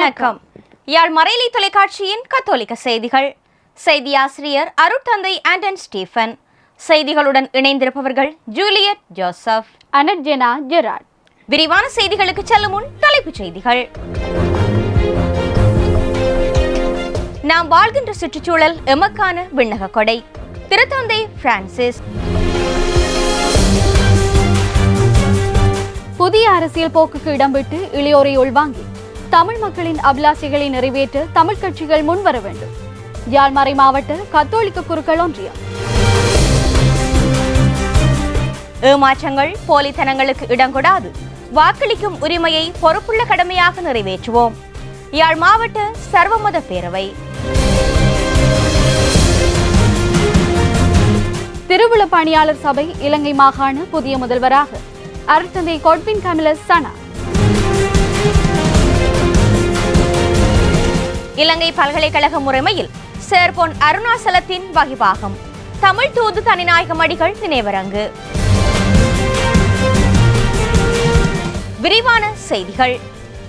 வணக்கம். யாழ் மறையலி தொலைக்காட்சியின் கத்தோலிக்க செய்திகள். செய்தி ஆசிரியர் அருட்தந்தை ஆண்டன் ஸ்டீஃபன். செய்திகளுடன் இணைந்திருப்பவர்கள் ஜூலியட் ஜோசப் அனர்ஜெனா ஜெராட். விரிவான செய்திகளுக்கு செல்லும் முன் தலைப்புச் செய்திகள். நாம் வாழ்கின்ற சுற்றுச்சூழல் எமக்கான விண்ணக கொடை. திருத்தந்தை பிரான்சிஸ். புதிய அரசியல் போக்குக்கு இடம்பிட்டு இளையோரை உள்வாங்கி. தமிழ் மக்களின் அபிலாஷைகளை நிறைவேற்ற தமிழ் கட்சிகள் முன்வர வேண்டும். யாழ்மறை மாவட்ட கத்தோலிக்க குருக்கள் ஒன்றியம் ஏமாற்றங்கள் போலித்தனங்களுக்கு இடங்கொடாது. வாக்களிக்கும் உரிமையை பொறுப்புள்ள கடமையாக நிறைவேற்றுவோம். யாழ் மாவட்ட சர்வமத பேரவை. திருவுள பணியாளர் சபை இலங்கை மாகாண புதிய முதல்வராக. அருட்தந்தை கொட்பின் கமிலஸ் சனா இலங்கை பல்கலைக்கழக முறைமையில் சேர்பொன் அருணாசலத்தின் வகிபாகம் தமிழ் தூது தனிநாயகம் அடிகள் நினைவரங்கு. விரிவான செய்திகள்.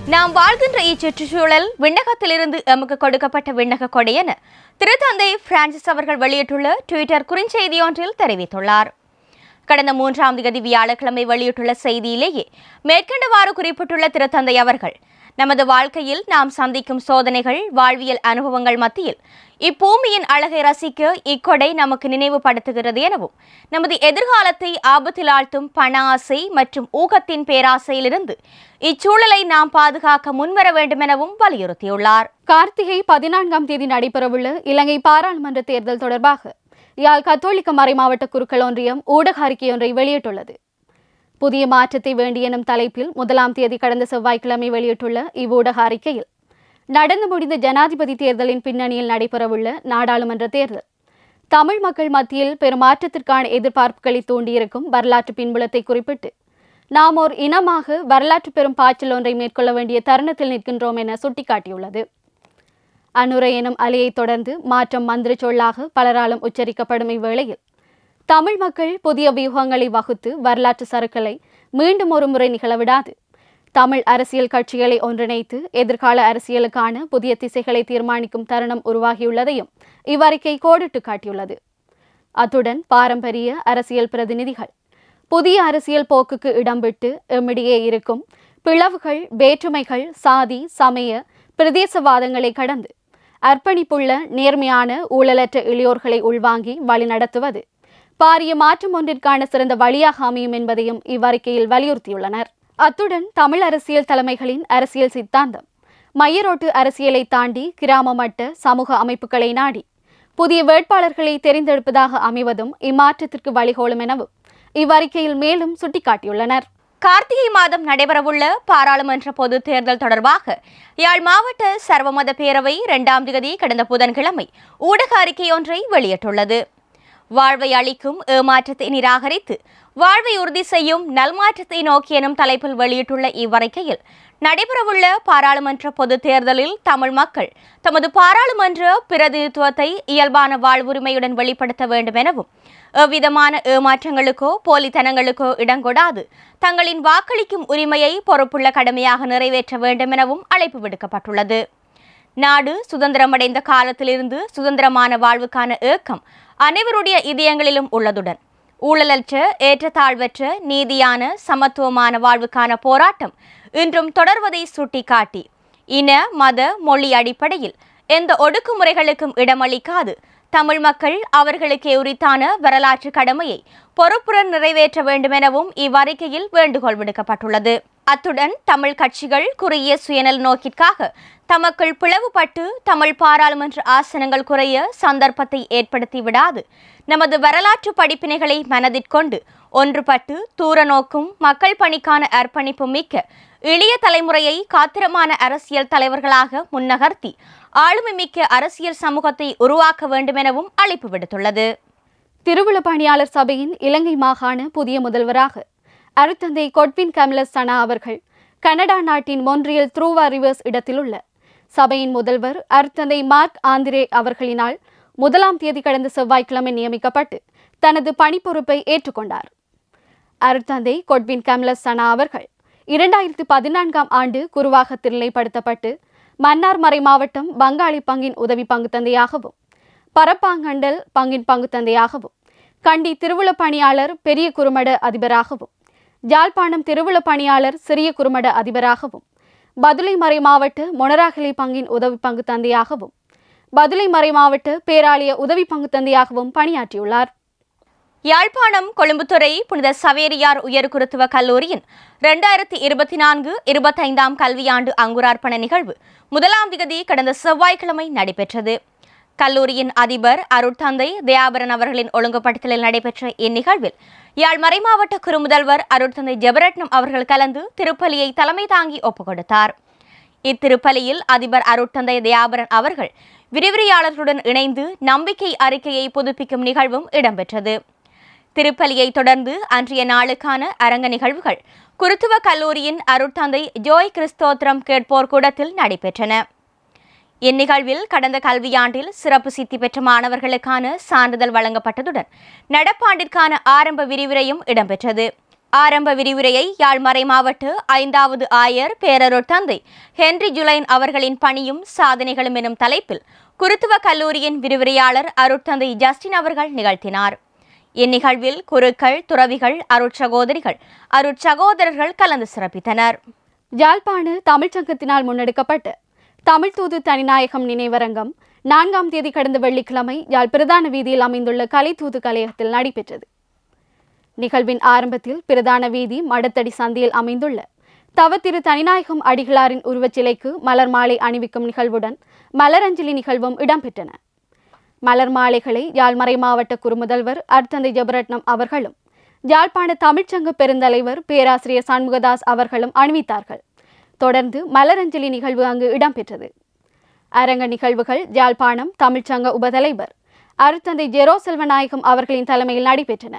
நாம் வாழ்கின்ற இச்சுற்றுச்சூழல் விண்ணகத்திலிருந்து எமக்கு கொடுக்கப்பட்ட விண்ணக கொடை என திருத்தந்தை பிரான்சிஸ் அவர்கள் வெளியிட்டுள்ள டுவிட்டர் குறுஞ்செய்தி ஒன்றில் தெரிவித்துள்ளார். கடந்த மூன்றாம் தேதி வியாழக்கிழமை வெளியிட்டுள்ள செய்தியிலேயே மேற்கண்டவாறு குறிப்பிட்டுள்ள திருத்தந்தை அவர்கள் நமது வாழ்க்கையில் நாம் சந்திக்கும் சோதனைகள் வாழ்வியல் அனுபவங்கள் மத்தியில் இப்பூமியின் அழகை ரசிக்க இக்கொடை நமக்கு நினைவுபடுத்துகிறது எனவும் நமது எதிர்காலத்தை ஆபத்தில் ஆழ்த்தும் பண ஆசை மற்றும் ஊகத்தின் பேராசையிலிருந்து இச்சூழலை நாம் பாதுகாக்க முன்வர வேண்டும் எனவும் வலியுறுத்தியுள்ளார். கார்த்திகை பதினான்காம் தேதி நடைபெறவுள்ள இலங்கை பாராளுமன்ற தேர்தல் தொடர்பாக யாழ் கத்தோலிக்க மறைமாவட்ட குருக்கள் ஒன்றியம் ஊடக அறிக்கை ஒன்றை வெளியிட்டுள்ளது. புதிய மாற்றத்தை வேண்டி எனும் தலைப்பில் முதலாம் தேதி கடந்த செவ்வாய்க்கிழமை வெளியிட்டுள்ள இவ்வூடக அறிக்கையில் நடந்து முடிந்த ஜனாதிபதி தேர்தலின் பின்னணியில் நடைபெறவுள்ள நாடாளுமன்ற தேர்தல். தமிழ் மக்கள் மத்தியில் பெருமாற்றத்திற்கான எதிர்பார்ப்புகளை தூண்டியிருக்கும் வரலாற்று பின்புலத்தை குறிப்பிட்டு நாம் ஓர் இனமாக வரலாற்று பெரும் பாய்ச்சல் ஒன்றை மேற்கொள்ள வேண்டிய தருணத்தில் நிற்கின்றோம் என சுட்டிக்காட்டியுள்ளது. அனுரை எனும் அலையைத் தொடர்ந்து மாற்றம் மந்திர சொல்லாக பலராலும் உச்சரிக்கப்படும் இவ்வேளையில் தமிழ் மக்கள் புதிய வியூகங்களை வகுத்து வரலாற்று சறுக்கலை மீண்டும் ஒரு முறை நிகழவிடாது. தமிழ் அரசியல் கட்சிகளை ஒன்றிணைத்து எதிர்கால அரசியலுக்கான புதிய திசைகளை தீர்மானிக்கும் தருணம் உருவாகியுள்ளதையும் இவ்வறிக்கை கோடிட்டு காட்டியுள்ளது. அத்துடன் பாரம்பரிய அரசியல் பிரதிநிதிகள் புதிய அரசியல் போக்குக்கு இடம்பிட்டு எம்மிடையே இருக்கும் பிளவுகள் வேற்றுமைகள் சாதி சமய பிரதேசவாதங்களை கடந்து அர்ப்பணிப்புள்ள நேர்மையான ஊழலற்ற இளையோர்களை உள்வாங்கி வழிநடத்துவது பாரிய மாற்றம் ஒன்றிற்கான சிறந்த வழியாக அமையும் என்பதையும் இவ்வறிக்கையில் வலியுறுத்தியுள்ளனர். அத்துடன் தமிழ் அரசியல் தலைமைகளின் அரசியல் சித்தாந்தம் மையரோட்டு அரசியலை தாண்டி கிராம மட்ட சமூக அமைப்புகளை நாடி புதிய வேட்பாளர்களை தெரிந்தெடுப்பதாக அமைவதும் இம்மாற்றத்திற்கு வழிகோலும் எனவும் இவ்வறிக்கையில் மேலும் சுட்டிக்காட்டியுள்ளனர். கார்த்திகை மாதம் நடைபெறவுள்ள பாராளுமன்ற பொது தேர்தல் தொடர்பாக யாழ் மாவட்ட சர்வமத பேரவை இரண்டாம் தேதி கடந்த புதன்கிழமை ஊடக அறிக்கை ஒன்றை வெளியிட்டுள்ளது. வாழ்வை அளிக்கும் ஏமாற்றத்தை நிராகரித்து வாழ்வை உறுதி செய்யும் நல்மாற்றத்தை நோக்கி எனும் தலைப்பில் வெளியிட்டுள்ள இவ்வறிக்கையில் நடைபெறவுள்ள பாராளுமன்ற பொது தேர்தலில் தமிழ் மக்கள் தமது பாராளுமன்ற பிரதிநிதித்துவத்தை இயல்பான வாழ்வுரிமையுடன் வெளிப்படுத்த வேண்டும் எனவும் எவ்விதமான ஏமாற்றங்களுக்கோ போலித்தனங்களுக்கோ இடங்கொடாது தங்களின் வாக்களிக்கும் உரிமையை பொறுப்புள்ள கடமையாக நிறைவேற்ற வேண்டும் எனவும் அழைப்பு விடுக்கப்பட்டுள்ளது. நாடு சுதந்திரமடைந்த காலத்திலிருந்து சுதந்திரமான வாழ்வுக்கான ஏக்கம் அனைவருடைய இதயங்களிலும் உள்ளதுடன் ஊழலற்ற ஏற்றத்தாழ்வற்ற நீதியான சமத்துவமான வாழ்வுக்கான போராட்டம் இன்றும் தொடர்வதை சுட்டிக்காட்டி இன மத மொழி அடிப்படையில் எந்த ஒடுக்குமுறைகளுக்கும் இடமளிக்காது தமிழ் மக்கள் அவர்களுக்கே உரித்தான வரலாற்று கடமையை பொறுப்புடன் நிறைவேற்ற வேண்டும் எனவும் இவ்வறிக்கையில் வேண்டுகோள் விடுக்கப்பட்டுள்ளது. அத்துடன் தமிழ் கட்சிகள் குறுகிய சுயநல நோக்கிற்காக தமக்குள் பிளவுபட்டு தமிழ் பாராளுமன்ற ஆசனங்கள் குறைய சந்தர்ப்பத்தை ஏற்படுத்தி விடாது. நமது வரலாற்று படிப்பினைகளை மனதிற்கொண்டு ஒன்றுபட்டு தூர நோக்கும் மக்கள் பணிக்கான அர்ப்பணிப்பு மிக்க இளைய தலைமுறையை காத்திரமான அரசியல் தலைவர்களாக முன்னகர்த்தி ஆளுமை மிக்க அரசியல் சமூகத்தை உருவாக்க வேண்டுமெனவும் அழைப்பு விடுத்துள்ளது. திருவுள பணியாளர் சபையின் இலங்கை மாகாண புதிய முதல்வராக அருத்தந்தை கொட்வின் கமலஸ் சனா அவர்கள் கனடா நாட்டின் மொன்றியல் த்ரூவா ரிவர்ஸ் இடத்திலுள்ள சபையின் முதல்வர் அருத்தந்தை மார்க் ஆந்திரே அவர்களினால் முதலாம் தேதி கடந்த செவ்வாய்க்கிழமை நியமிக்கப்பட்டு தனது பணிப்பொறுப்பை ஏற்றுக்கொண்டார். அருட்தந்தை கொட்வின் கமலஸ் சனா அவர்கள் இரண்டாயிரத்து பதினான்காம் ஆண்டு குருவாக திருநிலைப்படுத்தப்பட்டு மன்னார் மறை மாவட்டம் பங்காளி பங்கின் உதவி பங்கு தந்தையாகவும் பரப்பாங்கண்டல் பங்கின் பங்கு தந்தையாகவும் கண்டி திருவிழ பணியாளர் பெரிய குறுமட அதிபராகவும் ஜாழ்ப்பாணம் திருவிழ பணியாளர் சிறிய குறுமட அதிபராகவும் பதுளை மறை மாவட்ட மொனராகலி பங்கின் உதவி பங்கு தந்தையாகவும் பதுளை மறை மாவட்ட பேராலய உதவி பங்கு தந்தையாகவும் பணியாற்றியுள்ளார். யாழ்ப்பாணம் கொழும்புத்துறை புனித சவேரியார் உயர்குருத்துவ கல்லூரியின் இரண்டாயிரத்தி இருபத்தி நான்கு இருபத்தைந்தாம் கல்வியாண்டு அங்குரார்ப்பண நிகழ்வு முதலாம் திகதி கடந்த செவ்வாய்க்கிழமை நடைபெற்றது. கல்லூரியின் அதிபர் அருட்தந்தை தயாபரன் அவர்களின் ஒழுங்குபடுத்தலில் நடைபெற்ற இந்நிகழ்வில் யாழ் மறைமாவட்ட குறுமுதல்வர் அருட்தந்தை ஜெபரட்னம் அவர்கள் கலந்து திருப்பலியை தலைமை தாங்கி ஒப்புக் கொடுத்தார். இத்திருப்பலியில் அதிபர் அருட்தந்தை தயாபரன் அவர்கள் விரிவுரையாளர்களுடன் இணைந்து நம்பிக்கை அறிக்கையை புதுப்பிக்கும் நிகழ்வும் இடம்பெற்றது. திருப்பலியை தொடர்ந்து அன்றைய நாளுக்கான அரங்க நிகழ்வுகள் குருத்துவ கல்லூரியின் அருட்தந்தை ஜோய் கிறிஸ்தோத்திரம் கேட்போர் கூடத்தில் நடைபெற்றன. இந்நிகழ்வில் கடந்த கல்வியாண்டில் சிறப்பு சித்தி பெற்ற மாணவர்களுக்கான சான்றிதழ் வழங்கப்பட்டதுடன் நடப்பாண்டிற்கான ஆரம்ப விரிவுரையும் இடம்பெற்றது. ஆரம்ப விரிவுரையை யாழ்மறை மாவட்ட ஐந்தாவது ஆயர் பேரருட் தந்தை ஹென்றி ஜுலைன் அவர்களின் பணியும் சாதனைகளும் எனும் தலைப்பில் குருத்துவ கல்லூரியின் விரிவுரையாளர் அருட்தந்தை ஜஸ்டின் அவர்கள் நிகழ்த்தினார். இந்நிகழ்வில் குருக்கள் துறவிகள் அருட்சகோதரிகள் அருட்சகோதரர்கள் கலந்து சிறப்பித்தனர். யாழ்ப்பாண தமிழ்ச் சங்கத்தினால் முன்னெடுக்கப்பட்ட தமிழ் தூது தனிநாயகம் நினைவரங்கம் நான்காம் தேதி கடந்த வெள்ளிக்கிழமை யாழ் பிரதான வீதியில் அமைந்துள்ள கலை தூது கலையகத்தில் நடைபெற்றது. நிகழ்வின் ஆரம்பத்தில் பிரதான வீதி மடத்தடி சந்தியில் அமைந்துள்ள தவத்திரு தனிநாயகம் அடிகளாரின் உருவச்சிலைக்கு மலர் மாலை அணிவிக்கும் நிகழ்வுடன் மலரஞ்சலி நிகழ்வும் இடம்பெற்றன. மலர் மாலைகளை யாழ்மறை மாவட்ட குறுமுதல்வர் அர்த்தந்தை ஜபரட்னம் அவர்களும் யாழ்ப்பாண தமிழ்ச்சங்க பெருந்தலைவர் பேராசிரியர் சண்முகதாஸ் அவர்களும் அணிவித்தார்கள். தொடர்ந்து மலரஞ்சலி நிகழ்வு அங்கு இடம்பெற்றது. அரங்க நிகழ்வுகள் யாழ்ப்பாணம் தமிழ்ச்சங்க உபதலைவர் அருத்தந்தை ஜெரோ செல்வநாயகம் அவர்களின் தலைமையில் நடைபெற்றன.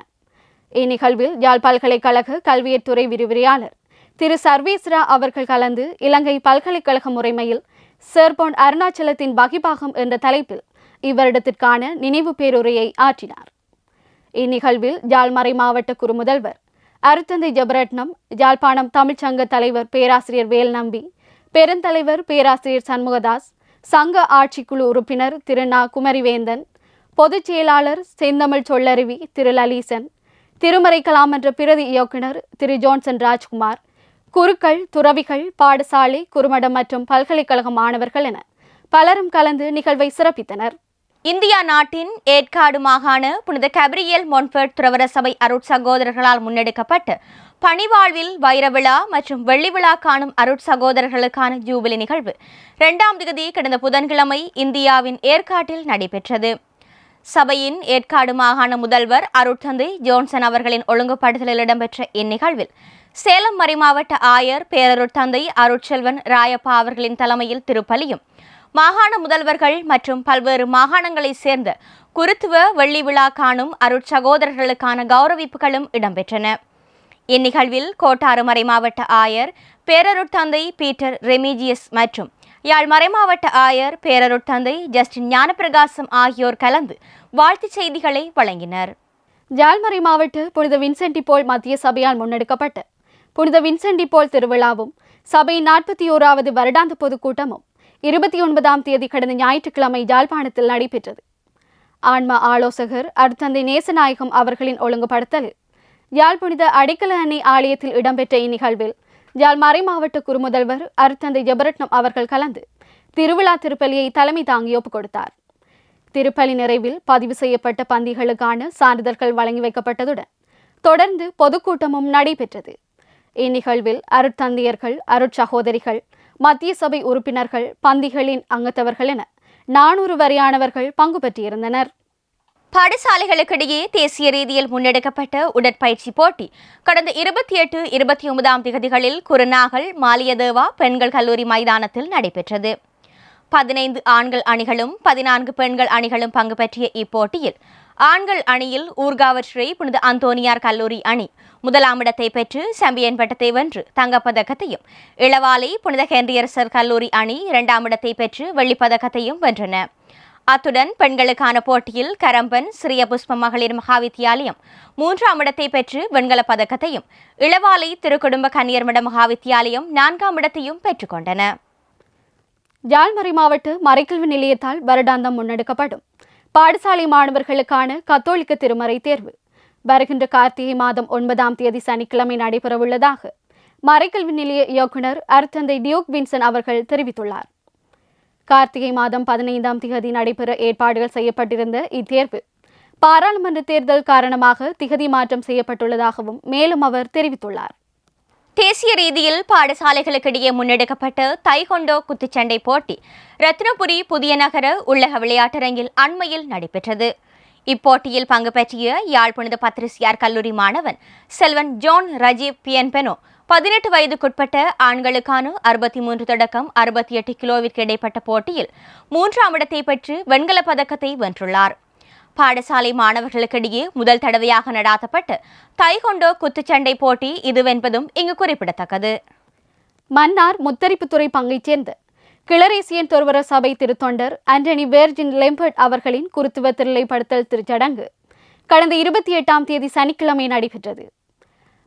இந்நிகழ்வில் யாழ் பல்கலைக்கழக கல்வியத்துறை விரிவுரையாளர் திரு சர்வேஸ்ரா அவர்கள் கலந்து இலங்கை பல்கலைக்கழக முறைமையில் சேர்போன் அருணாச்சலத்தின் பகிபாகம் என்ற தலைப்பில் இவ்வருடத்திற்கான நினைவு பேருரையை ஆற்றினார். இந்நிகழ்வில் ஜாழ்மறை மாவட்ட குறுமுதல்வர் அருத்தந்தை ஜபரட்னம் யாழ்ப்பாணம் தமிழ்ச்சங்க தலைவர் பேராசிரியர் வேல்நம்பி பெருந்தலைவர் பேராசிரியர் சண்முகதாஸ் சங்க ஆட்சிக்குழு உறுப்பினர் திரு. நா. குமரிவேந்தன் பொதுச் செயலாளர் செந்தமிழ் சொல்லருவி திரு. லலீசன் திருமறை கலாமன்ற பிரதி இயக்குனர் திரு. ஜோன்சன் ராஜ்குமார் குருக்கள் துறவிகள் பாடசாலை குறுமடம் மற்றும் பல்கலைக்கழக மாணவர்கள் என பலரும் கலந்து நிகழ்வை சிறப்பித்தனர். இந்தியா நாட்டின் ஏற்காடு மாகாண புனித கபிரியல் மொன்ஃபர்ட் துறவர சபை அருட்சகோதரர்களால் முன்னெடுக்கப்பட்டு பணிவாழ்வில் வைர விழா மற்றும் வெள்ளி விழா காணும் அருட்சகோதரர்களுக்கான ஜூபிலி நிகழ்வு. இரண்டாம் திகதி கடந்த புதன்கிழமை இந்தியாவின் ஏற்காட்டில் நடைபெற்றது. சபையின் ஏற்காடு மாகாண முதல்வர் அருட்தந்தை ஜோன்சன் அவர்களின் ஒழுங்குபடுத்தலில் இடம்பெற்ற இந்நிகழ்வில் சேலம் மறைமாவட்ட ஆயர் பேரருட்தந்தை அருட்செல்வன் ராயப்பா அவர்களின் தலைமையில் திருப்பலியும் மாகாண முதல்வர்கள் மற்றும் பல்வேறு மாகாணங்களைச் சேர்ந்த குருத்துவ வெள்ளி விழா காணும் அருட்சகோதரர்களுக்கான கௌரவிப்புகளும் இடம்பெற்றன. இந்நிகழ்வில் கோட்டாறு மறைமாவட்ட ஆயர் பேரருட்தந்தை பீட்டர் ரெமிஜியஸ் மற்றும் யாழ் மறைமாவட்ட ஆயர் பேரருட்தந்தை ஜஸ்டின் ஞானப்பிரகாசம் ஆகியோர் கலந்து வாழ்த்துச் செய்திகளை வழங்கினர். ஜாழ்மறை மாவட்ட புனித வின்சென்டி போல் மத்திய சபையால் முன்னெடுக்கப்பட்ட புனித வின்சென்டி போல் திருவிழாவும் சபையின் நாற்பத்தி ஓராவது வருடாந்த பொதுக்கூட்டமும் இருபத்தி ஒன்பதாம் தேதி கடந்த ஞாயிற்றுக்கிழமை யாழ்ப்பாணத்தில் நடைபெற்றது. ஆன்ம ஆலோசகர் அர்த்தந்தை நேசநாயகம் அவர்களின் ஒழுங்குபடுத்தலில் யாழ் புனித அடைக்கல அன்னை ஆலயத்தில் இடம்பெற்ற இந்நிகழ்வில் யாழ் மறை மாவட்ட குறுமுதல்வர் அருத்தந்தை ஜபரட்னம் அவர்கள் கலந்து திருவிழா திருப்பலியை தலைமை தாங்கி ஒப்புக் கொடுத்தார் திருப்பலி நிறைவில் பதிவு செய்யப்பட்ட பந்திகளுக்கான சான்றிதழ்கள் வழங்கி வைக்கப்பட்டதுடன் தொடர்ந்து பொதுக்கூட்டமும் நடைபெற்றது. இந்நிகழ்வில் அருட்தந்தையர்கள் அருட்சகோதரிகள் மத்திய சபை உறுப்பினர்கள் பந்திகளின் அங்கத்தவர்கள் என நானூறு வரையானவர்கள் பங்கு பெற்றிருந்தனர். பாடசாலைகளுக்கிடையே தேசிய ரீதியில் முன்னெடுக்கப்பட்ட உடற்பயிற்சி போட்டி கடந்த இருபத்தி எட்டு இருபத்தி ஒன்பதாம் திகதிகளில் குருநாகல் மாலியதேவா பெண்கள் கல்லூரி மைதானத்தில் நடைபெற்றது. பதினைந்து ஆண்கள் அணிகளும் பதினான்கு பெண்கள் அணிகளும் பங்கு பெற்றிய இப்போட்டியில் ஆண்கள் அணியில் ஊர்காவற்றை புனித அந்தோனியார் கல்லூரி அணி. முதலாம் இடத்தை பெற்று சாம்பியன் பட்டத்தை வென்று தங்கப்பதக்கத்தையும் இளவாலை புனித ஹென்ரியரசர் கல்லூரி அணி இரண்டாம் இடத்தை பெற்று வெள்ளிப்பதக்கத்தையும் வென்றன. அத்துடன் பெண்களுக்கான போட்டியில் கரம்பன் சிறிய புஷ்ப மகளிர் மகாவித்தியாலயம் மூன்றாம் இடத்தை பெற்று வெண்கலப் பதக்கத்தையும் இளவாலை திருக்குடும்ப கன்னியர்மட மகாவித்தியாலயம் நான்காம் இடத்தையும் பெற்றுக்கொண்டன ஜாழ்மறை மாவட்ட மறைக்கல்வி நிலையத்தால் வருடாந்தம் முன்னெடுக்கப்படும். பாடசாலை மாணவர்களுக்கான கத்தோலிக்க திருமறை தேர்வு. வருகின்ற கார்த்திகை மாதம் ஒன்பதாம் தேதி சனிக்கிழமை நடைபெறவுள்ளதாக மறைக்கல்வி நிலைய இயக்குனர் அருத்தந்தை டியூக் வின்சன் அவர்கள் தெரிவித்துள்ளார். கார்த்திகை மாதம் பதினைந்தாம் திகதி நடைபெற ஏற்பாடுகள் செய்யப்பட்டிருந்த இத்தேர்வு பாராளுமன்ற தேர்தல் காரணமாக திகதி மாற்றம் செய்யப்பட்டுள்ளதாகவும் மேலும் அவர் தெரிவித்துள்ளார். தேசிய ரீதியில் பாடசாலைகளுக்கிடையே முன்னெடுக்கப்பட்ட தைகொண்டோ குத்துச்சண்டை போட்டி ரத்னபுரி புதிய நகர உள்ளக விளையாட்டரங்கில் அண்மையில் நடைபெற்றது. இப்போட்டியில் பங்கு பெற்றிய யாழ்ப்புணத பத்ரிசியார் கல்லூரி மாணவன் செல்வன் ஜோன் ரஜீவ் பியன்பெனோ பதினெட்டு வயதுக்குட்பட்ட ஆண்களுக்கான அறுபத்தி மூன்று தொடக்கம் அறுபத்தி எட்டு கிலோவிற்கு இடைப்பட்ட போட்டியில் மூன்றாம் இடத்தை பெற்று வெண்கலப் பதக்கத்தை வென்றுள்ளார். பாடசாலை மாணவர்களுக்கிடையே முதல் தடவையாக நடாத்தப்பட்ட தைகொண்டோ குத்துச்சண்டை போட்டி இதுவென்பதும் இங்கு குறிப்பிடத்தக்கது. மன்னார் முத்தரிப்புத்துறை பங்கைச் சேர்ந்த கிளரேசியன் துறவர சபை திருத்தொண்டர் ஆண்டனி வேர்ஜின் லெம்பர்ட் அவர்களின் குருத்துவ திருளைப்படுத்தல் திருச்சடங்கு கடந்த இருபத்தி எட்டாம் தேதி சனிக்கிழமை நடைபெற்றது.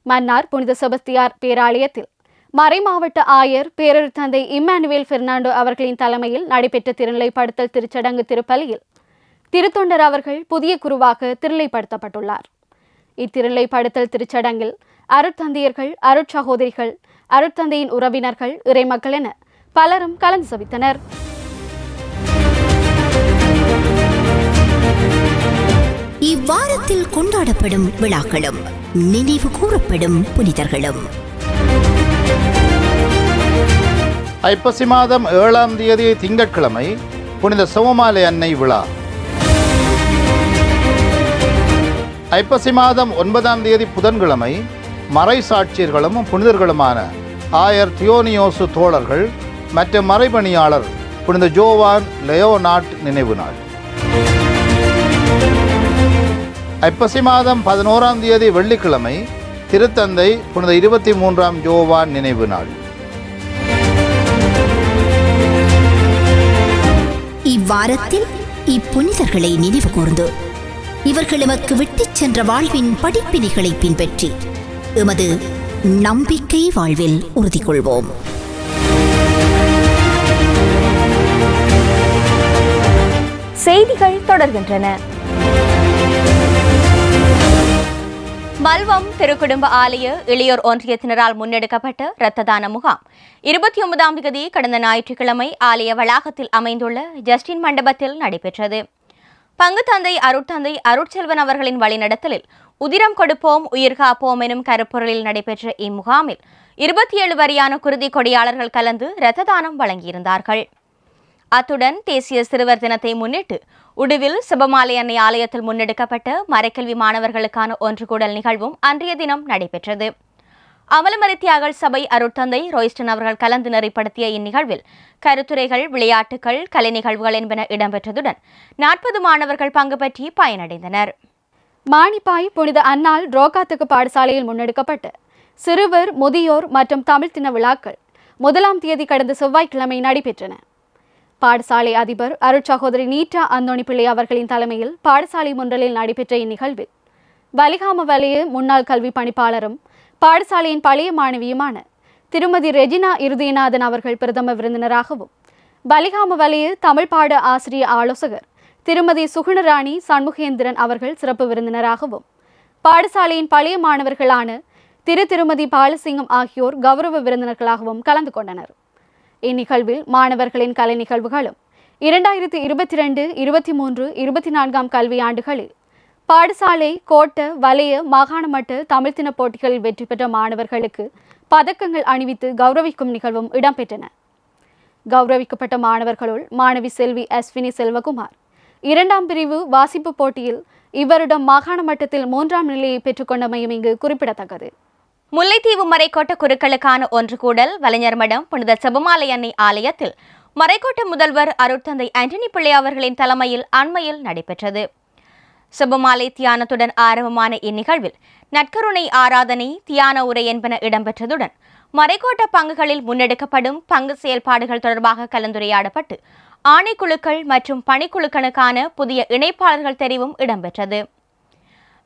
மன்னார் புனித செபஸ்தியார் பேராலயத்தில் மறைமாவட்ட ஆயர் பேரர் தந்தை இம்மானுவேல் பெர்னாண்டோ அவர்களின் தலைமையில் நடைபெற்ற திருநிலைப்படுத்தல் திருச்சடங்கு திருப்பலியில் திருத்தொண்டர் அவர்கள் புதிய குருவாக திருநிலைப்படுத்தப்பட்டுள்ளார் இத்திருநிலைப்படுத்தல் திருச்சடங்கில் அருட்தந்தையர்கள் அருட்சகோதரிகள் அருட்தந்தையின் உறவினர்கள் இறைமக்கள் என பலரும் கலந்து சவித்தனர் இவ்வாரத்தில் கொண்டாடப்படும் விழாக்களும் நினைவு கூறப்படும் புனிதர்களும். ஐப்பசி மாதம் ஏழாம் தேதி திங்கட்கிழமை புனித சிவமாலை அன்னை விழா. ஐப்பசி மாதம் ஒன்பதாம் தேதி புதன்கிழமை மறை சாட்சியர்களும் புனிதர்களுமான ஆயர் தியோனியோசு தோழர்கள் மற்றும் மறைபணியாளர் புனித ஜோவான் லெயோனாட் நினைவு நாள். ஐப்பசி மாதம் பதினோராம் தேதி வெள்ளிக்கிழமை திருத்தந்தை புனித இருபத்தி மூன்றாம் ஜோவான் நினைவு நாள். இவ்வாரத்தில் இப்புனிதர்களை நினைவு கூர்ந்து இவர்கள் எமக்கு விட்டுச் சென்ற வாழ்வின் படிப்பினைகளை பின்பற்றி எமது நம்பிக்கை வாழ்வில் உறுதி கொள்வோம் செய்திகள் தொடர்கின்றன. மல்வம் திருக்குடும்ப ஆலய இளையோர் ஒன்றியத்தினரால் முன்னெடுக்கப்பட்ட இரத்த தான முகாம். இருபத்தி ஒன்பதாம் தேதி கடந்த ஞாயிற்றுக்கிழமை ஆலய வளாகத்தில் அமைந்துள்ள ஜஸ்டின் மண்டபத்தில் நடைபெற்றது. பங்கு தந்தை அருட்தந்தை அருட்செல்வன் அவர்களின் வழிநடத்தலில் உதிரம் கொடுப்போம் உயிர் காப்போம் எனும் கருப்பொருளில் நடைபெற்ற இம்முகாமில் இருபத்தி ஏழு வரியான குருதி கொடியாளர்கள் கலந்து இரத்த தானம் வழங்கியிருந்தார்கள். அத்துடன் தேசிய சிறுவர் தினத்தை முன்னிட்டு உடுவில் சிவமாலை அன்னை ஆலயத்தில் முன்னெடுக்கப்பட்ட மறைக்கல்வி மாணவர்களுக்கான ஒன்று கூடல் நிகழ்வும் அன்றைய தினம் நடைபெற்றது. அமலமரி தியாகல் சபை அருட்தந்தை ரோய்ஸ்டன் அவர்கள் கலந்து நெறிப்படுத்திய இந்நிகழ்வில் கருத்துரைகள் விளையாட்டுகள் கலை நிகழ்வுகள் என்பன இடம்பெற்றதுடன் நாற்பது மாணவர்கள் பங்கு பற்றி பயனடைந்தனர். மாணிப்பாய் புனித அன்னால் ரோகாத்துக்கு பாடசாலையில் முன்னெடுக்கப்பட்ட சிறுவர் முதியோர் மற்றும் தமிழ் தின விழாக்கள் முதலாம் தேதி கடந்த செவ்வாய்க்கிழமை நடைபெற்றன. பாடசாலை அதிபர் அருட்சகோதரி நீட்டா அந்தோணி பிள்ளை அவர்களின் தலைமையில் பாடசாலை முன்றலில் நடைபெற்ற இந்நிகழ்வில் வலிகாம வலய முன்னாள் கல்வி பணிப்பாளரும் பாடசாலையின் பழைய மாணவியுமான திருமதி ரெஜினா இருதயநாதன் அவர்கள் பிரதம விருந்தினராகவும் பலிகாம வலய தமிழ் பாட ஆசிரிய ஆலோசகர் திருமதி சுகுணராணி சண்முகேந்திரன் அவர்கள் சிறப்பு விருந்தினராகவும் பாடசாலையின் பழைய மாணவர்களான திரு திருமதி பாலசிங்கம் ஆகியோர் கௌரவ விருந்தினர்களாகவும் கலந்து கொண்டனர். இந்நிகழ்வில் மாணவர்களின் கலை நிகழ்வுகளும் இரண்டாயிரத்தி இருபத்தி ரெண்டு இருபத்தி மூன்று இருபத்தி நான்காம் கல்வியாண்டுகளில் பாடசாலை கோட்ட வலய மாகாண மட்ட தமிழ் தின போட்டிகளில் வெற்றி பெற்ற மாணவர்களுக்கு பதக்கங்கள் அணிவித்து கௌரவிக்கும் நிகழ்வும் இடம்பெற்றன. கௌரவிக்கப்பட்ட மாணவர்களுள் மாணவி செல்வி அஸ்வினி செல்வகுமார். இரண்டாம் பிரிவு வாசிப்பு போட்டியில் இவரிடம் மாகாண மட்டத்தில் மூன்றாம் நிலையை பெற்றுக்கொண்டமையும் இங்கு குறிப்பிடத்தக்கது. முல்லைத்தீவு மறைக்கோட்ட குருக்களுக்கான ஒன்று கூடல் வலைஞர் மடம் புனித செபமாலை அன்னை ஆலயத்தில் மறைக்கோட்ட முதல்வர் அருட்தந்தை ஆண்டனி பிள்ளை அவர்களின் தலைமையில் அண்மையில் நடைபெற்றது. சுபமாலை தியானத்துடன் ஆரம்பமான இந்நிகழ்வில் நற்கருணை ஆராதனை தியான உரை என்பன இடம்பெற்றதுடன் மறைக்கோட்ட பங்குகளில் முன்னெடுக்கப்படும் பங்கு செயல்பாடுகள் தொடர்பாக கலந்துரையாடப்பட்டு ஆணைக்குழுக்கள் மற்றும் பணிக்குழுக்களுக்கான புதிய இணைப்பாளர்கள் தெரிவும் இடம்பெற்றது.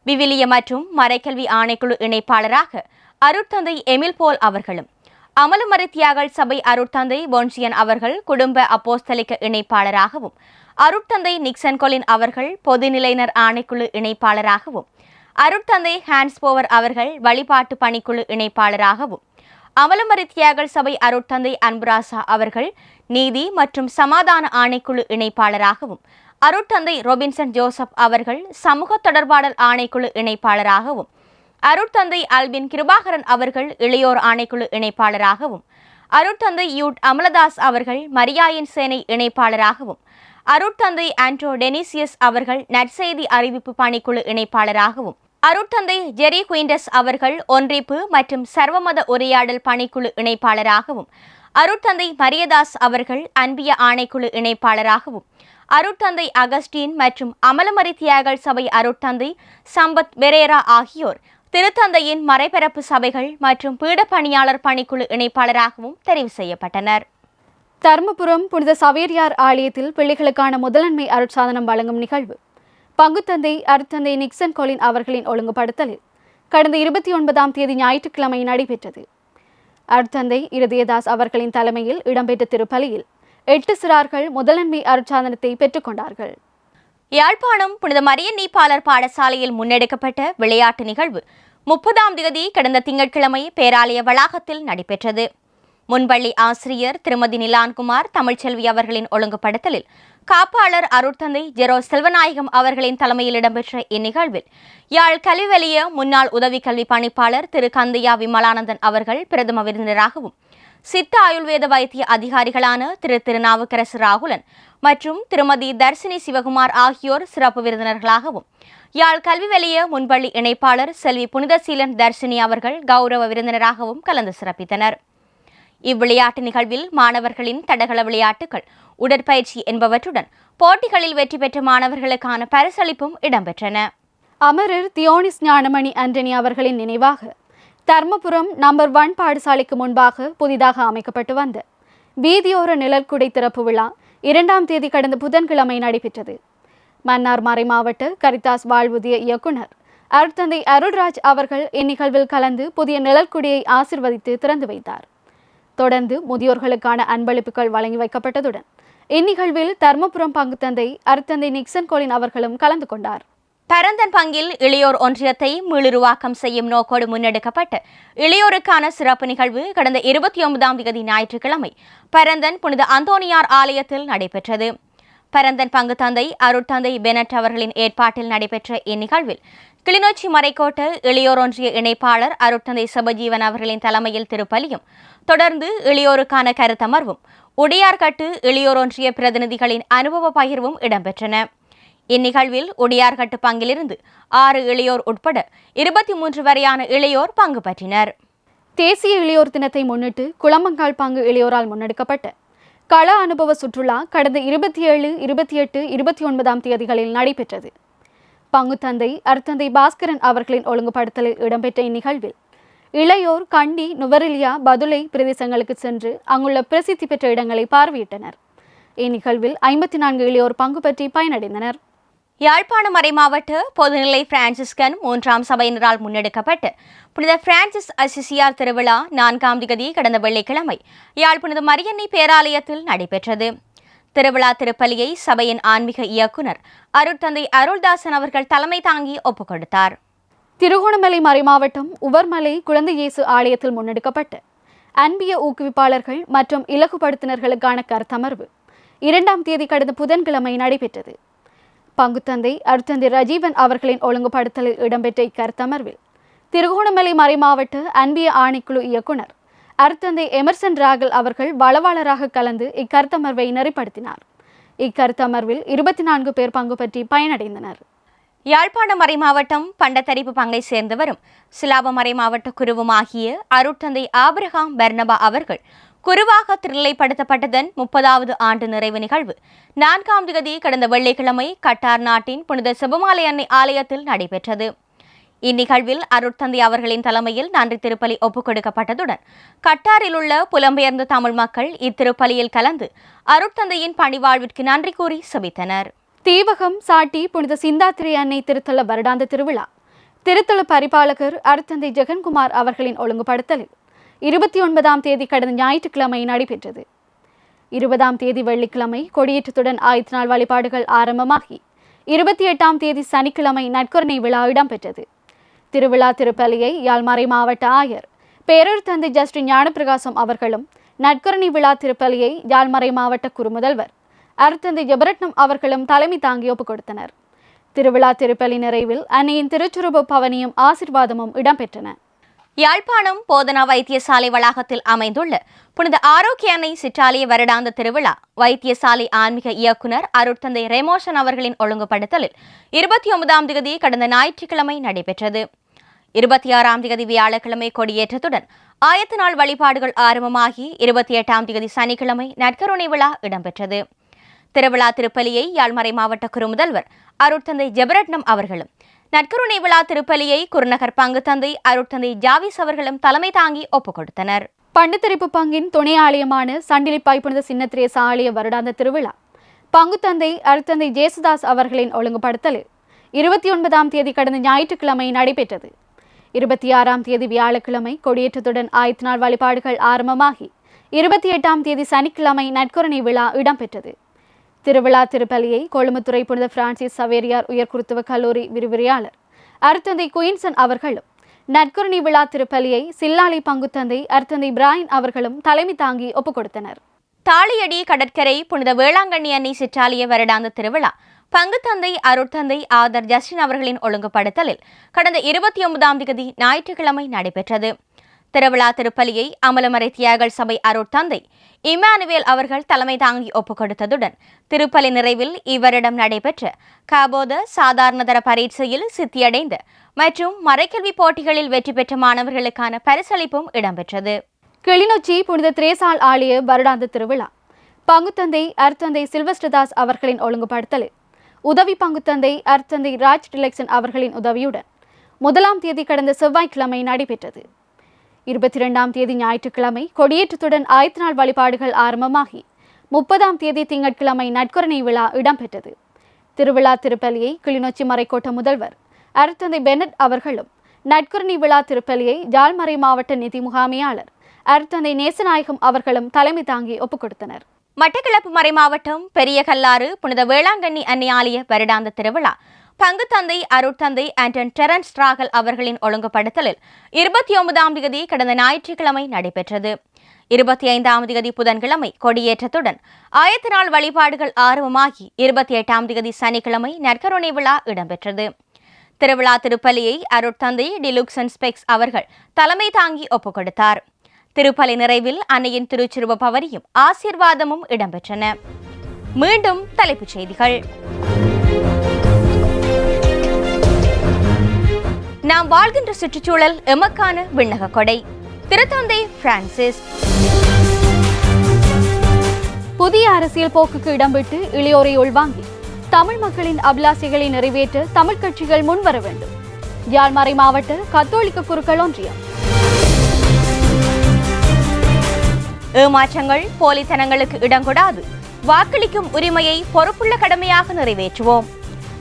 விவிலிய மற்றும் மறைக்கல்வி ஆணைக்குழு இணைப்பாளராக அருட்தந்தை எமில் போல் அவர்களும் அமலமரி தியாகல் சபை அருட்தந்தை பொன்சியன் அவர்கள் குடும்ப அப்போஸ்தலிக்க இணைப்பாளராகவும் அருட்தந்தை நிக்சன் கொலின் அவர்கள் பொதுநிலையினர் ஆணைக்குழு இணைப்பாளராகவும் அருட்தந்தை ஹான்ஸ்போவர் அவர்கள் வழிபாட்டு பணிக்குழு இணைப்பாளராகவும் அமலமரி தியாகல் சபை அருட்தந்தை அன்புராசா அவர்கள் நீதி மற்றும் சமாதான ஆணைக்குழு இணைப்பாளராகவும் அருட்தந்தை ரொபின்சன் ஜோசப் அவர்கள் சமூக தொடர்பாடல் ஆணைக்குழு இணைப்பாளராகவும் அருட்தந்தை அல்பின் கிருபாகரன் அவர்கள் இளையோர் ஆணைக்குழு இணைப்பாளராகவும் அருட்தந்தை யூட் அமலதாஸ் அவர்கள் மரியாயின் சேனை இணைப்பாளராகவும் அருட்தந்தை ஆண்டோ டெனிசியஸ் அவர்கள் நற்செய்தி அறிவிப்பு பணிக்குழு இணைப்பாளராகவும் அருட்தந்தை ஜெரி குயின்டஸ் அவர்கள் ஒன்றிப்பு மற்றும் சர்வமத உரையாடல் பணிக்குழு இணைப்பாளராகவும் அருட்தந்தை மரியதாஸ் அவர்கள் அன்பிய ஆணைக்குழு இணைப்பாளராகவும் அருட்தந்தை அகஸ்டீன் மற்றும் அமலமரி தியாகல் சபை அருட்தந்தை சம்பத் பெரேரா ஆகியோர் திருத்தந்தையின் மறைபரப்பு சபைகள் மற்றும் பீடப்பணியாளர் பணிக்குழு இணைப்பாளராகவும் தெரிவு செய்யப்பட்டனர். தருமபுரம் புனித சவேரியார் ஆலயத்தில் பிள்ளைகளுக்கான முதலன்மை அருட்சாதனம் வழங்கும் நிகழ்வு. பங்குத்தந்தை அருத்தந்தை நிக்சன் கொலின் அவர்களின் ஒழுங்குபடுத்தலில் கடந்த இருபத்தி ஒன்பதாம் தேதி ஞாயிற்றுக்கிழமை நடைபெற்றது. அருத்தந்தை இருதயதாஸ் அவர்களின் தலைமையில் இடம்பெற்ற திருப்பலியில் எட்டு சிறார்கள் முதலன்மை அருட்சாதனத்தை பெற்றுக்கொண்டார்கள் யாழ்ப்பாணம் புனித மரிய நீப்பாளர் பாடசாலையில் முன்னெடுக்கப்பட்ட விளையாட்டு நிகழ்வு முப்பதாம் தேதி கடந்த திங்கட்கிழமை பேராலய வளாகத்தில் நடைபெற்றது. முன்பள்ளி ஆசிரியர் திருமதி நிலான்குமார் தமிழ்ச்செல்வி அவர்களின் ஒழுங்குபடுத்தலில் காப்பாளர் அருட்தந்தை ஜெரோ செல்வநாயகம் அவர்களின் தலைமையில் இடம்பெற்ற இந்நிகழ்வில் யாழ் கல்விவலிய முன்னாள் உதவி கல்வி பணிப்பாளர் திரு. கந்தையா விமலானந்தன் அவர்கள் பிரதம விருந்தினராகவும் சித்த ஆயுர்வேத வைத்திய அதிகாரிகளான திரு. திருநாவுக்கரசு ராகுலன் மற்றும் திருமதி தர்சினி சிவகுமார் ஆகியோர் சிறப்பு விருந்தினர்களாகவும் யாழ் கல்வி வெளிய முன்பள்ளி இணைப்பாளர் செல்வி புனிதசீலன் தர்சினி அவர்கள் கௌரவ விருந்தினராகவும் கலந்து சிறப்பித்தனர். இவ்விளையாட்டு நிகழ்வில் மாணவர்களின் தடகள விளையாட்டுகள் உடற்பயிற்சி என்பவற்றுடன் போட்டிகளில் வெற்றி பெற்ற மாணவர்களுக்கான பரிசளிப்பும் இடம்பெற்றன. அமரர் தியோனிஸ் ஞானமணி ஆண்டனி அவர்களின் நினைவாக தர்மபுரம் நம்பர் ஒன் பாடசாலைக்கு முன்பாக புதிதாக அமைக்கப்பட்டு வந்த வீதியோர நிழற்குடை திறப்பு விழா இரண்டாம் தேதி கடந்த புதன்கிழமை நடைபெற்றது. மன்னார் மறை மாவட்ட கரிதாஸ் வாழ்வுதிய இயக்குனர் அருட்தந்தை அருள்ராஜ் அவர்கள் இந்நிகழ்வில் கலந்து புதிய நிழற்குடியை ஆசிர்வதித்து திறந்து வைத்தார். தொடர்ந்து முதியோர்களுக்கான அன்பளிப்புகள் வழங்கி வைக்கப்பட்டதுடன் இந்நிகழ்வில் தர்மபுரம் பங்குத்தந்தை அருத்தந்தை நிக்சன் கோலின் அவர்களும் கலந்து கொண்டார். பரந்தன் பங்கில் இளையோர் ஒன்றியத்தை மீளுருவாக்கம் செய்யும் நோக்கோடு முன்னெடுக்கப்பட்ட இளையோருக்கான சிறப்பு நிகழ்வு கடந்த இருபத்தி ஒன்பதாம் தேதி ஞாயிற்றுக்கிழமை பரந்தன் புனித அந்தோனியார் ஆலயத்தில் நடைபெற்றது. பரந்தன் பங்கு தந்தை அருட்தந்தை பெனட் அவர்களின் ஏற்பாட்டில் நடைபெற்ற இந்நிகழ்வில் கிளிநொச்சி மறைக்கோட்டை இளையோர் ஒன்றிய இணைப்பாளர் அருட்தந்தை சபஜீவன் அவர்களின் தலைமையில் திருப்பலியும் தொடர்ந்து இளையோருக்கான கருத்தமர்வும் உடையார்கட்டு இளையோர் ஒன்றிய பிரதிநிதிகளின் அனுபவ பகிர்வும் இடம்பெற்றன. இந்நிகழ்வில் உடையார்கட்டு பங்கிலிருந்து ஆறு இளையோர் உட்பட இருபத்தி மூன்று வரையான இளையோர் பங்கு பற்றினர். தேசிய இளையோர் தினத்தை முன்னிட்டு குளமங்கால் பங்கு இளையோரால் முன்னெடுக்கப்பட்ட கள அனுபவ சுற்றுலா கடந்த இருபத்தி ஏழு இருபத்தி எட்டு இருபத்தி ஒன்பதாம் தேதிகளில் நடைபெற்றது. பங்குத்தந்தை அருத்தந்தை பாஸ்கரன் அவர்களின் ஒழுங்குபடுத்தலில் இடம்பெற்ற இந்நிகழ்வில் இளையோர் கண்டி நுவரெலியா பதுளை பிரதேசங்களுக்கு சென்று அங்குள்ள பிரசித்தி பெற்ற இடங்களை பார்வையிட்டனர். இந்நிகழ்வில் ஐம்பத்தி நான்கு இளையோர் பங்கு பற்றி பயனடைந்தனர். யாழ்ப்பாணம் மறைமாவட்ட பொதுநிலை பிரான்சிஸ்கன் மூன்றாம் சபையினரால் முன்னெடுக்கப்பட்டு புனித பிரான்சிஸ் அசிசியார் திருவிழா நான்காம் திகதி கடந்த வெள்ளிக்கிழமை யாழ் புனித மரியன்னை பேராலயத்தில் நடைபெற்றது. திருவிழா திருப்பலியை சபையின் ஆன்மீக இயக்குனர் அருட்தந்தை அருள்தாசன் அவர்கள் தலைமை தாங்கி ஒப்புக் கொடுத்தார் திருகோணமலை மறைமாவட்டம் உவர்மலை குழந்தை இயேசு ஆலயத்தில் முன்னெடுக்கப்பட்ட அன்பிய ஊக்குவிப்பாளர்கள் மற்றும் இலகுபடுத்தினர்களுக்கான கருத்தமர்வு இரண்டாம் தேதி கடந்த புதன்கிழமை நடைபெற்றது. பங்குத்தந்தை அருத்தந்தி ரஜீவன் அவர்களின் ஒழுங்குபடுத்தலில் இடம்பெற்ற இக்கருத்தமர்வில். திருகோணமலை மறைமாவட்ட அன்பிய ஆணைக்குழு இயக்குனர் அருத்தந்தை எமர்சன் ராகல் அவர்கள் வளவாளராக கலந்து இக்கருத்தமர்வை நெறிப்படுத்தினார். இக்கருத்தமர்வில் இருபத்தி நான்கு பேர் பங்கு பற்றி பயனடைந்தனர். யாழ்ப்பாண மறை மாவட்டம் பண்டத்தரிப்பு பங்கை சேர்ந்தவரும் சிலாப குருவும் ஆகிய அருட்தந்தை ஆபிரகாம் பெர்னபா அவர்கள் குருவாக திருநிலைப்படுத்தப்பட்டதன் முப்பதாவது ஆண்டு நிறைவு நிகழ்வு. நான்காம் திகதி கடந்த வெள்ளிக்கிழமை கட்டார் நாட்டின் புனித சிவமாலை அன்னை ஆலயத்தில் நடைபெற்றது. இந்நிகழ்வில் அருட்தந்தை அவர்களின் தலைமையில் நன்றி திருப்பலி ஒப்புக் கொடுக்கப்பட்டதுடன் கட்டாரில் உள்ள புலம்பெயர்ந்த தமிழ் மக்கள் இத்திருப்பலியில் கலந்து அருட்தந்தையின் பணிவாழ்விற்கு நன்றி கூறி செபித்தனர். தீவகம் சாட்டி புனித சிந்தாத்திரை அன்னை திருத்தல வருடாந்த திருவிழா. திருத்தல பரிபாலகர் அருட்தந்தை ஜெகன்குமார் அவர்களின் ஒழுங்குபடுத்தலில் இருபத்தி ஒன்பதாம் தேதி கடந்த ஞாயிற்றுக்கிழமை நடைபெற்றது. இருபதாம் தேதி வெள்ளிக்கிழமை கொடியேற்றத்துடன் ஆயத்த நாள் வழிபாடுகள் ஆரம்பமாகி இருபத்தி எட்டாம் தேதி சனிக்கிழமை நட்கருணை விழா இடம்பெற்றது. திருவிழா திருப்பலியை யாழ்மறை மாவட்ட ஆயர் பேரூர் தந்தை ஜஸ்டின் ஞானப்பிரகாசம் அவர்களும் நட்கருணை விழா திருப்பலியை யாழ்மறை மாவட்ட குறுமுதல்வர் அருத்தந்தை ஜெபரட்னம் அவர்களும் தலைமை தாங்கி ஒப்புக் கொடுத்தனர் திருவிழா திருப்பலி நிறைவில் அன்னையின் திருச்சுரூப பவனியும் ஆசிர்வாதமும் இடம்பெற்றன. யாழ்ப்பாணம் போதனா வைத்தியசாலை வளாகத்தில் அமைந்துள்ள புனித ஆரோக்கிய அன்னை சிற்றாலய வருடாந்த திருவிழா வைத்தியசாலை ஆன்மீக இயக்குனர் அருட்தந்தை ரெமோஷன் அவர்களின் ஒழுங்குபடுத்தலில் இருபத்தி ஒன்பதாம் தேதி கடந்த ஞாயிற்றுக்கிழமை நடைபெற்றது. இருபத்தி ஆறாம் தேதி வியாழக்கிழமை கொடியேற்றத்துடன் ஆயத்த நாள் வழிபாடுகள் ஆரம்பமாகி இருபத்தி எட்டாம் தேதி சனிக்கிழமை நற்கருணை விழா இடம்பெற்றது. திருவிழா திருப்பலியை யாழ்மறை மாவட்ட குறுமுதல்வர் அருட்தந்தை ஜெபரட்னம் அவர்களும் நற்கருணை விழா திருப்பலியை குருநகர் பங்கு தந்தை அருட்தந்தை ஜாவிஸ் அவர்களும் தலைமை தாங்கி ஒப்புக் கொடுத்தனர். பண்டுத்தரிப்பு பங்கின் துணை ஆலயமான சண்டிலிப்பாய் புனித சின்னத்திரேச ஆலய வருடாந்த திருவிழா பங்குத்தந்தை அருத்தந்தை ஜேசுதாஸ் அவர்களின் ஒழுங்குபடுத்தலில் இருபத்தி ஒன்பதாம் தேதி கடந்த ஞாயிற்றுக்கிழமை நடைபெற்றது. இருபத்தி ஆறாம் தேதி வியாழக்கிழமை கொடியேற்றத்துடன் ஆயத்த நாள் வழிபாடுகள் ஆரம்பமாகி இருபத்தி எட்டாம் தேதி சனிக்கிழமை நட்கருணை விழா இடம்பெற்றது. திருவிழா திருப்பலியை கொழும்புத்துறை புனித பிரான்சிஸ் சவேரியார் உயர்குருத்துவ கல்லூரி விரிவுரையாளர் அருத்தந்தை குயின்சன் அவர்களும் நற்கருணை விழா திருப்பலியை சில்லாளி பங்குத்தந்தை அருத்தந்தை பிராயன் அவர்களும் தலைமை தாங்கி ஒப்புக் கொடுத்தனர் தாளியடி கடற்கரை புனித வேளாங்கண்ணி அன்னை சிற்றாலிய வருடாந்த திருவிழா பங்குத்தந்தை அருட்தந்தை ஆதர் ஜஸ்டின் அவர்களின் ஒழுங்குபடுத்தலில் கடந்த இருபத்தி ஒன்பதாம் தேதி ஞாயிற்றுக்கிழமை நடைபெற்றது. திருவிழா திருப்பலியை அமலமறை தியாகல் சபை அருட்தந்தை இமானுவேல் அவர்கள் தலைமை தாங்கி ஒப்புக் கொடுத்ததுடன் திருப்பலி நிறைவில் இவரிடம் நடைபெற்ற காபோத சாதாரணதர பரீட்சையில் சித்தியடைந்த மற்றும் மறைக்கல்வி போட்டிகளில் வெற்றி பெற்ற மாணவர்களுக்கான பரிசளிப்பும் இடம்பெற்றது. கிளிநொச்சி புனித திரேசால் ஆலய வருடாந்த திருவிழா பங்குத்தந்தை அர்த்தந்தை சில்வஸ்டதாஸ் அவர்களின் ஒழுங்குபடுத்தலில் உதவி பங்குத்தந்தை அர்த்தந்தை ராஜ் டிலெக்சன் அவர்களின் உதவியுடன் முதலாம் தேதி கடந்த செவ்வாய்க்கிழமை நடைபெற்றது. இருபத்தி இரண்டாம் தேதி ஞாயிற்றுக்கிழமை கொடியேற்றத்துடன் ஆயத்த நாள் வழிபாடுகள் ஆரம்பமாகி முப்பதாம் தேதி திங்கட்கிழமை நட்கொரணை விழா இடம்பெற்றது. திருவிழா திருப்பலியை கிளிநொச்சி மறைக்கோட்ட முதல்வர் அருத்தந்தை பெனட் அவர்களும் நட்கொரணி விழா திருப்பலியை ஜாழ்மறை மாவட்ட நிதி முகாமையாளர் அருத்தந்தை நேசநாயகம் அவர்களும் தலைமை தாங்கி ஒப்புக் கொடுத்தனர் மட்டக்களப்பு மறைமாவட்டம் பெரிய கல்லாறு புனித வேளாங்கண்ணி அன்னை ஆலய வருடாந்த திருவிழா தங்கத்தந்தை அருட்தந்தை ஆண்டன் டெரன்ஸ் ராகல் அவர்களின் ஒழுங்குபடுத்தலில் இருபத்தி ஒன்பதாம் தேதி கடந்த ஞாயிற்றுக்கிழமை நடைபெற்றது. இருபத்தி ஐந்தாம் தேதி புதன்கிழமை கொடியேற்றத்துடன் ஆயத்த நாள் வழிபாடுகள் ஆரம்பமாகி இருபத்தி எட்டாம் தேதி சனிக்கிழமை நற்கருணை விழா இடம்பெற்றது. திருவிழா திருப்பலியை அருட்தந்தை டிலுக்சன் ஸ்பெக்ஸ் அவர்கள் தலைமை தாங்கி ஒப்புக் கொடுத்தார். திருப்பலி நிறைவில் அன்னையின் திருச்சிறுவ பவரியும் ஆசீர்வாதமும் இடம்பெற்றன. மீண்டும் தலைப்புச் செய்திகள். நாம் வாழ்கின்ற சுற்றுச்சூழல் எமக்கான விண்ணக கொடை. திருத்தந்தை பிரான்சிஸ். புதிய அரசியல் போக்குக்கு இடம்பிட்டு இளையோரை உள்வாங்கி தமிழ் மக்களின் அபிலாசைகளை நிறைவேற்ற தமிழ் கட்சிகள் முன்வர வேண்டும். யாழ்மறை மாவட்ட கத்தோலிக்க குருக்கள் ஒன்றியம். ஏமாற்றங்கள் போலித்தனங்களுக்கு இடங்கொடாது. வாக்களிக்கும் உரிமையை பொறுப்புள்ள கடமையாக நிறைவேற்றுவோம்.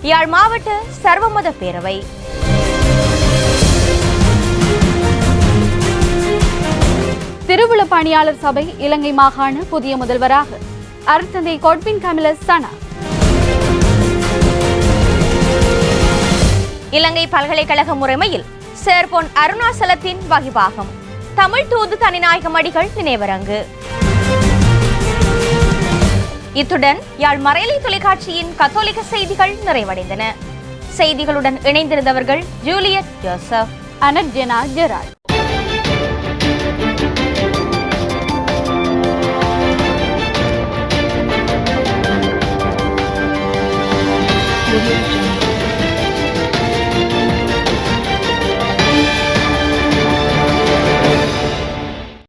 யாழ் மாவட்ட சர்வமத பேரவை. பணியாளர் சபை இலங்கை மாகாண புதிய முதல்வராக. அருத்தந்தை கொட்பின் கமிலஸ் சனா. இலங்கை பல்கலைக்கழக முறைமையில் சேர்பொன் அருணாசலத்தின் வகிபாகம். தமிழ் தூது தனிநாயகம் அடிகள் நினைவரங்கு. இத்துடன் யாழ் மறையலை தொலைக்காட்சியின் கத்தோலிக்க செய்திகள் நிறைவடைந்தன. செய்திகளுடன் இணைந்திருந்தவர்கள் ஜூலியட் ஜோசப். அனர்ஜெனா ஜெரால்ட்.